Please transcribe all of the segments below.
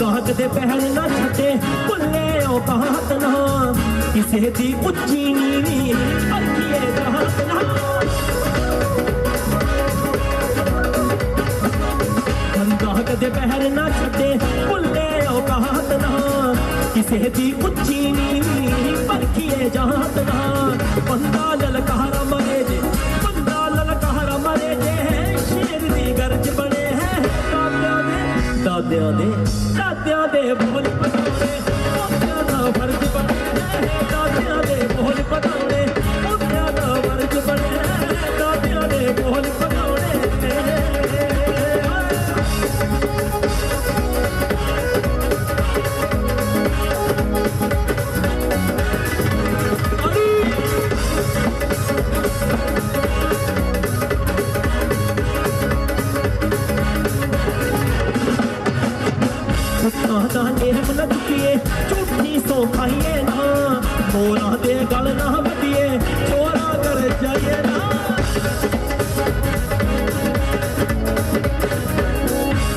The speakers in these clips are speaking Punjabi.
ਗਾਹਕ ਦੇ ਪਹਿਲ ਨਾ ਛੱਡੇ, ਭੁੱਲੇ ਉਹ ਬਾਤ ਨਾ। ਕਿਸੇ ਦੀ ਉੱਚੀ ਨੀਵੀਂ ਅਰਕੀਏ ਬਾਤ ਨਾ। ਗਾਹਕ ਦੇ ਪਹਿਲ ਨਾ ਛੱਡੇ, ਭੁੱਲੇ ਉਹ ਬਾਤ ਨਾ। ਕਿਸੇ ਦੀ ਉੱਚੀ ਨੀਵੀਂ ਪਰਖੀਏ ਜਹਾਤ ਨਾ। ਬੰਦਾ ਲਲਕਾਰਾ ਮਰੇ ਜੇ। ਦਾਦਿਆਂ ਦੇ ਦਾਦਿਆਂ ਦੇ ਬੋਲ ਪਟਾਉਣੇ ਪੋਤਿਆਂ ਦਾ ਫਰਜ਼ ਬਣਿਆ ਹੈ। ਸੁੱਖਾਂ ਦਾ ਨਾ ਚੁੱਕੀਏ ਝੂਠੀ ਸੋ ਖਾਈਏ ਨਾ ਮੋਰਾਂ ਦੇ ਗਲ ਨਾ ਵੱਡੀਏ ਚੋਰਾ ਕਰ ਜਾਈਏ ਨਾ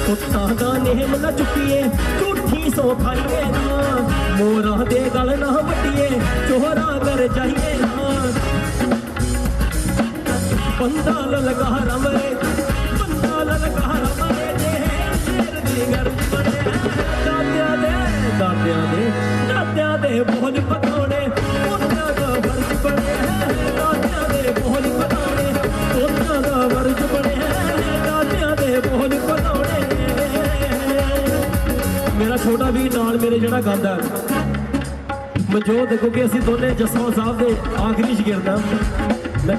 ਸੁੱਖਾਂ ਦਾ ਨੇਮ ਨਾ ਚੁੱਕੀਏ ਝੂਠੀ ਸੋ ਖਾਈਏ ਨਾ ਮੋਰਾਂ ਦੇ ਗਲ ਨਾ ਵੱਡੀਏ ਚੋਰਾ ਕਰ ਜਾਈਏ ਨਾ ਬੰਦਾ ਲਲਕਾ ਰਮਰੇ ਦਾਦਿਆਂ ਦੇ ਦਾਦਿਆਂ ਦੇ ਬੋਲ ਪਕਾਉਣੇ ਉਹਨਾਂ ਦਾ ਵਰਜ ਬਣਿਆ ਦਾਦਿਆਂ ਦੇ ਬੋਲ ਪਕਾਉਣੇ ਉਹਨਾਂ ਦਾ ਵਰਜ ਬਣਿਆ ਦਾਦਿਆਂ ਦੇ ਬੋਲ ਪਕਾਉਣੇ ਮੇਰਾ ਛੋਟਾ ਵੀ ਨਾਲ ਮੇਰੇ ਜਿਹੜਾ ਗਾਉਂਦਾ ਮਨਜੋਤ ਦੇਖੋ ਕਿ ਅਸੀਂ ਦੋਨੇ ਜਸਵਾ ਸਾਹਿਬ ਦੇ ਆਖਰੀ ਸ਼ਗਿਰਦ। ਹਾਂ ਮੈਂ